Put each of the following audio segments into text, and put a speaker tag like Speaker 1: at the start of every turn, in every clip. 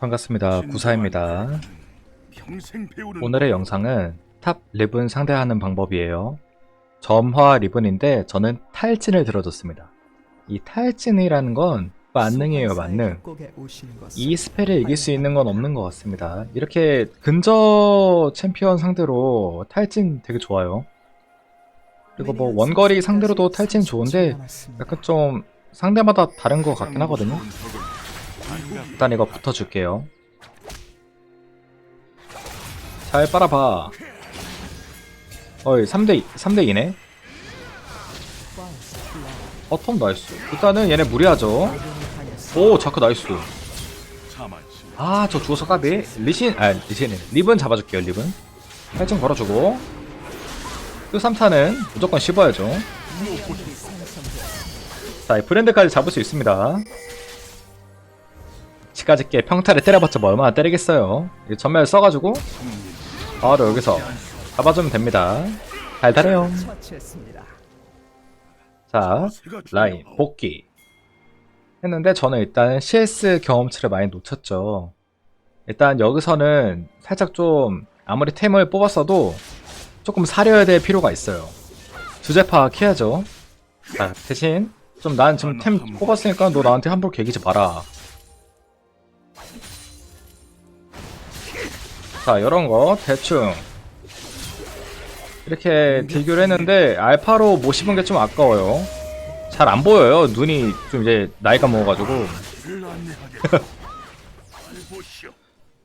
Speaker 1: 반갑습니다. 구사입니다. 오늘의 영상은 탑 리븐 상대하는 방법이에요. 점화 리븐인데 저는 탈진을 들어줬습니다. 이 탈진이라는 건 만능이에요, 만능. 이 스펠을 이길 수 있는 건 없는 것 같습니다. 이렇게 근저 챔피언 상대로 탈진 되게 좋아요. 그리고 뭐 원거리 상대로도 탈진 좋은데 약간 좀 상대마다 다른 것 같긴 하거든요. 일단 이거 붙어줄게요. 잘 빨아봐. 어이, 3대, 3대 2네? 어텀 나이스. 일단은 얘네 무리하죠. 오, 자크 나이스. 아, 저 죽어서 까비. 리신, 아, 리신은. 립은 잡아줄게요, 립은. 살짝 걸어주고. 또 3타는 무조건 씹어야죠. 자, 이 브랜드까지 잡을 수 있습니다. 치까짓게 평타를 때려봤자 뭐 얼마나 때리겠어요. 이 전멸 써가지고 바로 여기서 잡아주면 됩니다. 달달해요. 자, 라인 복귀 했는데 저는 일단 CS 경험치를 많이 놓쳤죠. 일단 여기서는 살짝 좀 아무리 템을 뽑았어도 조금 사려야 될 필요가 있어요. 주제 파악해야죠. 자, 대신 좀 난 지금 템 뽑았으니까 너 나한테 함부로 개기지 마라. 자, 이런 거 대충 이렇게 딜교를 했는데 알파로 못 씹은 게 좀 아까워요. 잘 안 보여요. 눈이 좀 이제 나이가 먹어가지고.
Speaker 2: 길을 안내하겠다. 잘 보시오.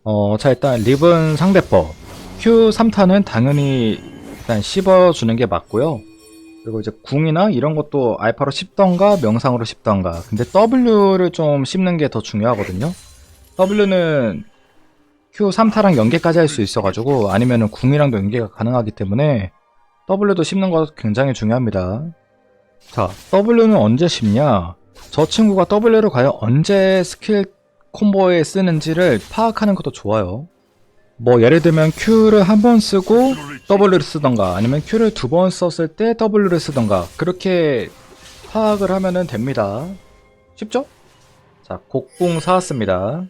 Speaker 1: 어, 자 일단 리븐 상대법 Q 3타는 당연히 일단 씹어주는 게 맞고요. 그리고 이제 궁이나 이런 것도 알파로 씹던가 명상으로 씹던가. 근데 W를 좀 씹는 게 더 중요하거든요. W는 Q 3타랑 연계까지 할 수 있어가지고 아니면은 궁이랑도 연계가 가능하기 때문에 W도 씹는 거 굉장히 중요합니다. 자, W는 언제 씹냐? 저 친구가 W를 과연 언제 스킬 콤보에 쓰는지를 파악하는 것도 좋아요. 뭐 예를 들면 Q를 한 번 쓰고 W를 쓰던가 아니면 Q를 두 번 썼을 때 W를 쓰던가 그렇게 파악을 하면은 됩니다. 쉽죠? 자, 곡궁 사왔습니다.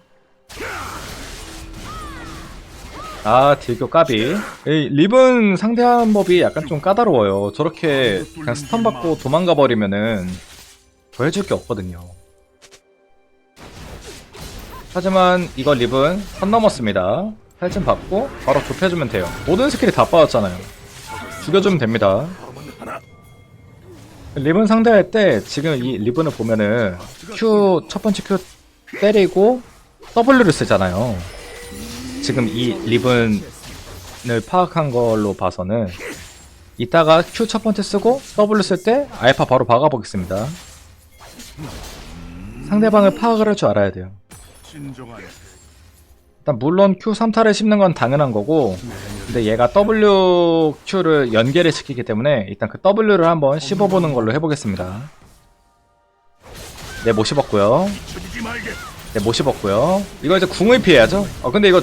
Speaker 1: 아, 딜교 까비. 이 립은 상대하는 법이 약간 좀 까다로워요. 저렇게 그냥 스턴 받고 도망가 버리면은 더 해줄 게 없거든요. 하지만 이거 립은 선 넘었습니다. 탈진 받고 바로 좁혀주면 돼요. 모든 스킬이 다 빠졌잖아요. 죽여주면 됩니다. 립은 상대할 때 지금 이 리븐을 보면은 Q 첫 번째 Q 때리고 W를 쓰잖아요. 지금 이 리븐을 파악한 걸로 봐서는 이따가 Q 첫 번째 쓰고 W 쓸 때 알파 바로 박아보겠습니다. 상대방을 파악을 할 줄 알아야 돼요. 일단 물론 Q 3타를 씹는 건 당연한 거고 근데 얘가 WQ를 연계를 시키기 때문에 일단 그 W를 한번 씹어보는 걸로 해보겠습니다. 네, 못 씹었고요. 네, 못 씹었고요. 이거 이제 궁을 피해야죠. 어, 근데 이거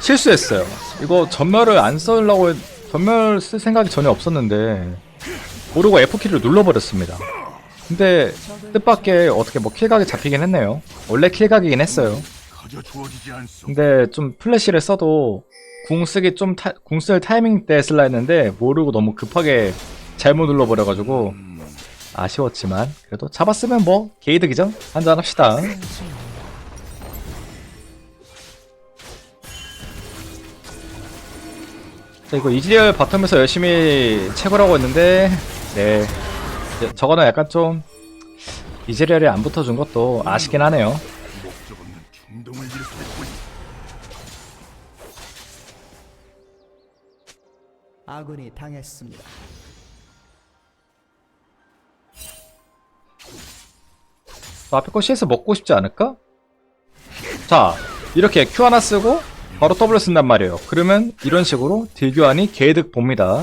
Speaker 1: 실수했어요. 이거 전멸을 안 쓰려고 했- 전멸 쓸 생각이 전혀 없었는데 모르고 F키를 눌러버렸습니다. 근데 뜻밖의 어떻게 뭐 킬각이 잡히긴 했네요. 원래 킬각이긴 했어요. 근데 좀 플래시를 써도 궁 쓰기 좀 궁 쓸 타이밍 때 쓸라 했는데 모르고 너무 급하게 잘못 눌러버려가지고
Speaker 2: 음,
Speaker 1: 아쉬웠지만 그래도 잡았으면 뭐 게이득이죠 한잔 합시다 자 이거 이지리얼 바텀에서 열심히 채굴하고 있는데 네 저거는 약간 좀 이지리얼이 안 붙어준 것도 아쉽긴 하네요
Speaker 3: 아군이 당했습니다.
Speaker 1: 앞에 거 CS 먹고 싶지 않을까? 자, 이렇게 Q 하나 쓰고 바로 W 쓴단 말이에요. 그러면 이런 식으로 딜교환이 개이득 봅니다.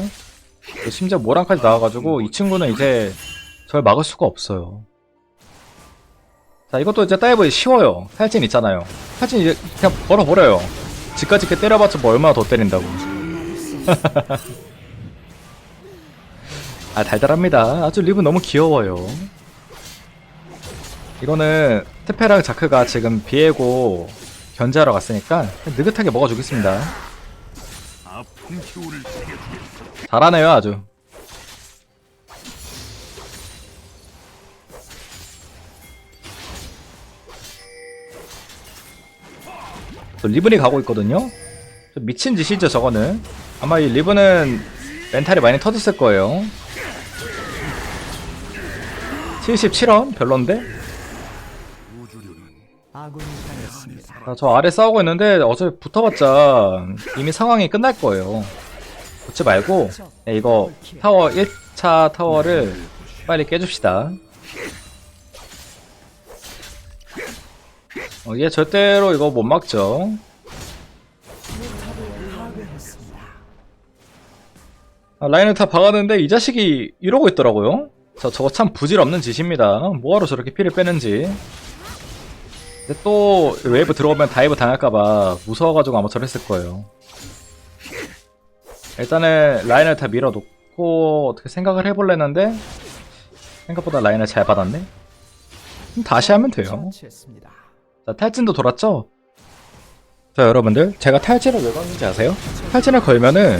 Speaker 1: 심지어 모랑까지 나와가지고 이 친구는 이제 절 막을 수가 없어요. 자, 이것도 이제 다이브 쉬워요. 탈진 있잖아요. 탈진 이제 그냥 벌어버려요. 집까지 이렇게 때려봤자 뭐 얼마나 더 때린다고. 아, 달달합니다. 아주 립은 너무 귀여워요. 이거는 테페랑 자크가 지금 비에고 견제하러 갔으니까 느긋하게 먹어주겠습니다. 잘하네요 아주. 또 리븐이 가고 있거든요. 저 미친 짓이죠 저거는. 아마 이 리븐은 멘탈이 많이 터졌을 거예요. 77원 별론데?
Speaker 3: 당했습니다.
Speaker 1: 아, 저 아래 싸우고 있는데 어차피 붙어봤자 이미 상황이 끝날 거예요. 붙지 말고 네, 이거 타워 1차 타워를 빨리 깨줍시다. 어, 얘 절대로 이거 못 막죠. 아, 라인을 다 박았는데 이 자식이 이러고 있더라고요. 저 저거 참 부질없는 짓입니다. 뭐하러 저렇게 피를 빼는지. 근데 또 웨이브 들어오면 다이브 당할까봐 무서워가지고 아마 저랬을 거예요. 일단은 라인을 다 밀어놓고 어떻게 생각을 해볼랬는데 생각보다 라인을 잘 받았네. 그럼 다시 하면 돼요. 자, 탈진도 돌았죠? 자, 여러분들, 제가 탈진을 왜 걸는지 아세요? 탈진을 걸면은,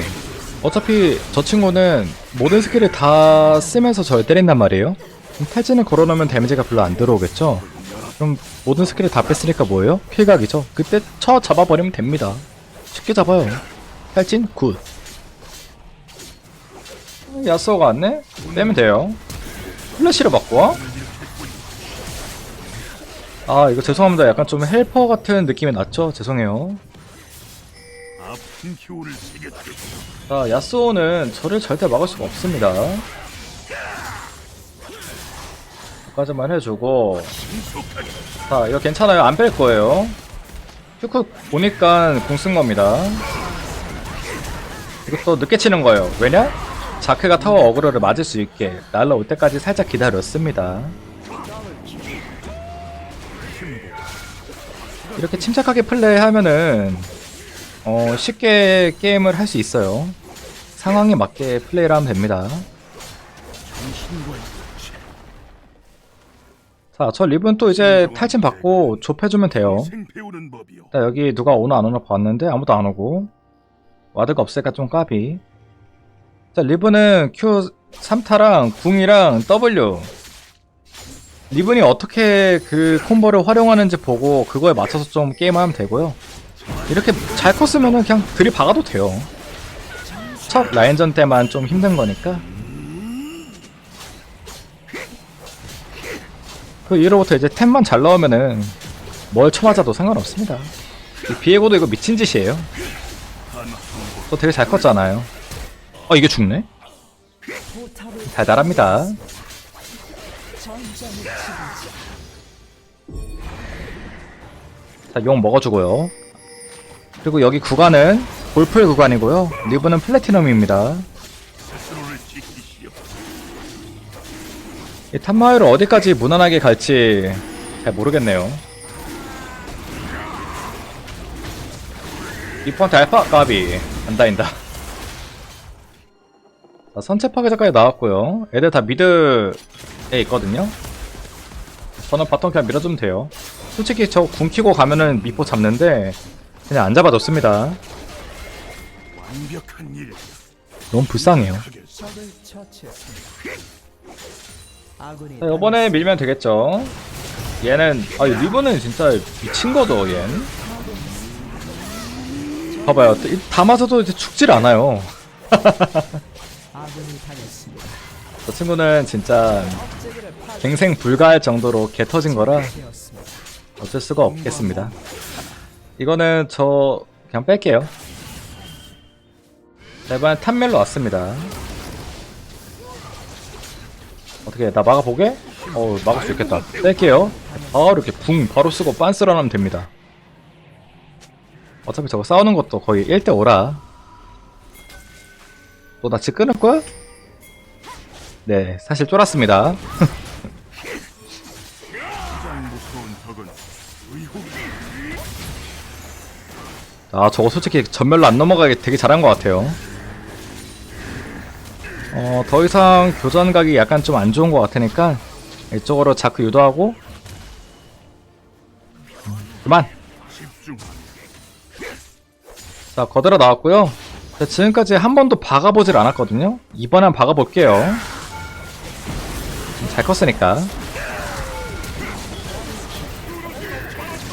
Speaker 1: 어차피 저 친구는 모든 스킬을 다 쓰면서 저를 때린단 말이에요? 탈진을 걸어놓으면 데미지가 별로 안 들어오겠죠? 그럼 모든 스킬을 다 뺐으니까 뭐예요? 킬각이죠? 그때 쳐 잡아버리면 됩니다. 쉽게 잡아요. 탈진? 굿. 어, 야스오가 왔네? 빼면 돼요. 플래시를 와? 아 이거 죄송합니다 약간 좀 헬퍼 같은 느낌이 났죠 죄송해요. 자 야스오는 저를 절대 막을 수가 없습니다 여기까지만 해주고 자 이거 괜찮아요 안 뺄 거예요 큐크 보니까 공쓴 겁니다 이것도 늦게 치는 거예요 왜냐? 자크가 타워 어그로를 맞을 수 있게 날라올 때까지 살짝 기다렸습니다 이렇게 침착하게 플레이하면은 어, 쉽게 게임을 할 수 있어요. 상황에 맞게 플레이를 하면 됩니다. 자, 저 립은 또 이제 탈진 받고 좁혀주면 돼요. 자, 여기 누가 오나 안 오나 봤는데 아무도 안 오고 와드가 없으니까 좀 까비. 자, 리븐은 Q 3타랑 궁이랑 W 리븐이 어떻게 그 콤보를 활용하는지 보고 그거에 맞춰서 좀 게임하면 되고요. 이렇게 잘 컸으면은 그냥 들이 박아도 돼요. 첫 라인전 때만 좀 힘든 거니까. 그 이후로부터 이제 템만 잘 나오면은 뭘 쳐맞아도 상관없습니다. 이 비에고도 이거 미친 짓이에요. 또 되게 잘 컸잖아요. 어 이게 죽네? 달달합니다. 자, 용 먹어주고요. 그리고 여기 구간은 골풀 구간이고요. 리브는 플래티넘입니다. 이 탑마을을 어디까지 무난하게 갈지 잘 모르겠네요. 리퍼한테 알파 까비 안 다인다. 자, 선체 파괴자까지 나왔고요. 애들 다 미드에 있거든요. 저는 바텀 그냥 밀어주면 돼요. 솔직히 저 궁 키고 가면은 미포 잡는데 그냥 안 잡아줬습니다. 너무 불쌍해요. 자, 이번에 밀면 되겠죠. 얘는 아 리브는 진짜 미친 거죠, 얘. 봐봐요, 맞아도 이제 죽질 않아요. 저 친구는 진짜 갱생 불가할 정도로 개 터진 거라. 어쩔 수가 없겠습니다. 이거는 저 그냥 뺄게요. 자, 이번엔 탑멜로 왔습니다. 어떻게 나 막아보게? 어 막을 수 있겠다. 뺄게요. 바로 이렇게 붕 바로 쓰고 빤스런 하면 됩니다. 어차피 저거 싸우는 것도 거의 1대5라. 너나집 끊을 거야? 네, 사실 쫄았습니다. 아 저거 솔직히 전멸로 안 넘어가게 되게 잘한 것 같아요 어 더 이상 교전각이 약간 좀 안 좋은 것 같으니까 이쪽으로 자크 유도하고 음, 그만 자, 거들어 나왔고요. 자, 지금까지 한 번도 박아보질 않았거든요. 이번엔 박아볼게요. 잘 컸으니까.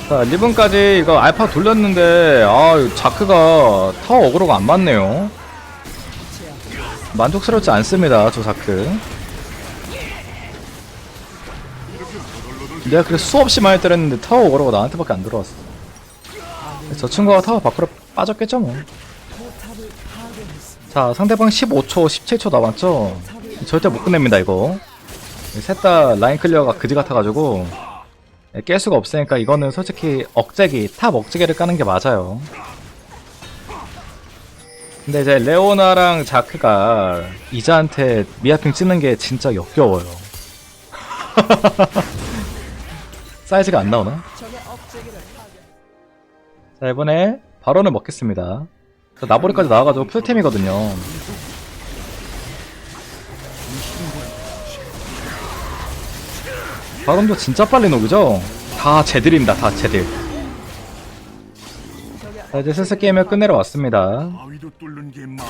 Speaker 1: 자, 리븐까지 이거 알파 돌렸는데, 아, 자크가 타워 어그로가 안 맞네요. 만족스럽지 않습니다, 저 자크. 내가 그래 수없이 많이 때렸는데 타워 어그로가 나한테밖에 안 들어왔어. 저 친구가 타워 밖으로 빠졌겠죠 뭐. 자 상대방 15초 17초 남았죠 절대 못 끝냅니다 이거 셋 다 라인 클리어가 그지 같아가지고 예, 깰 수가 없으니까 이거는 솔직히 억제기 탑 억제기를 까는 게 맞아요 근데 이제 레오나랑 자크가 이자한테 미아핑 찍는 게 진짜 역겨워요 사이즈가 안 나오나? 자 이번에 바론을 먹겠습니다 저 나보리까지 나와가지고 풀템이거든요 바론도 진짜 빨리 녹이죠? 다 제들입니다 다 제들 자 이제 슬슬 게임을 끝내러 왔습니다
Speaker 2: 바위도 뚫는 게 마.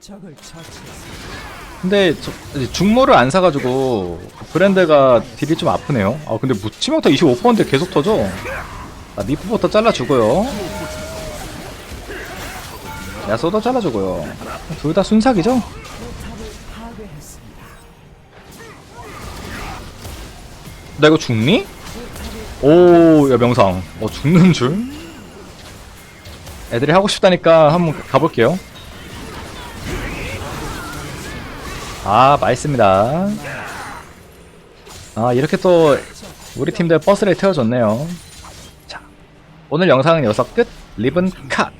Speaker 3: 적을 처치했습니다.
Speaker 1: 근데 저, 이제 중모를 안 사가지고 브랜드가 딜이 좀 아프네요 아 근데 무 치명타 25%인데 계속 터져 자 미프부터 잘라주고요 야소도 잘라주고요 둘 다 순삭이죠?
Speaker 3: 파괴했습니다.
Speaker 1: 나 이거 죽니? 오, 야 명상. 어 죽는 줄? 애들이 하고 싶다니까 한번 가볼게요. 아, 맛있습니다. 아, 이렇게 또 우리 팀들 버스를 태워줬네요. 자, 오늘 영상은 여기서 끝. 리븐 컷.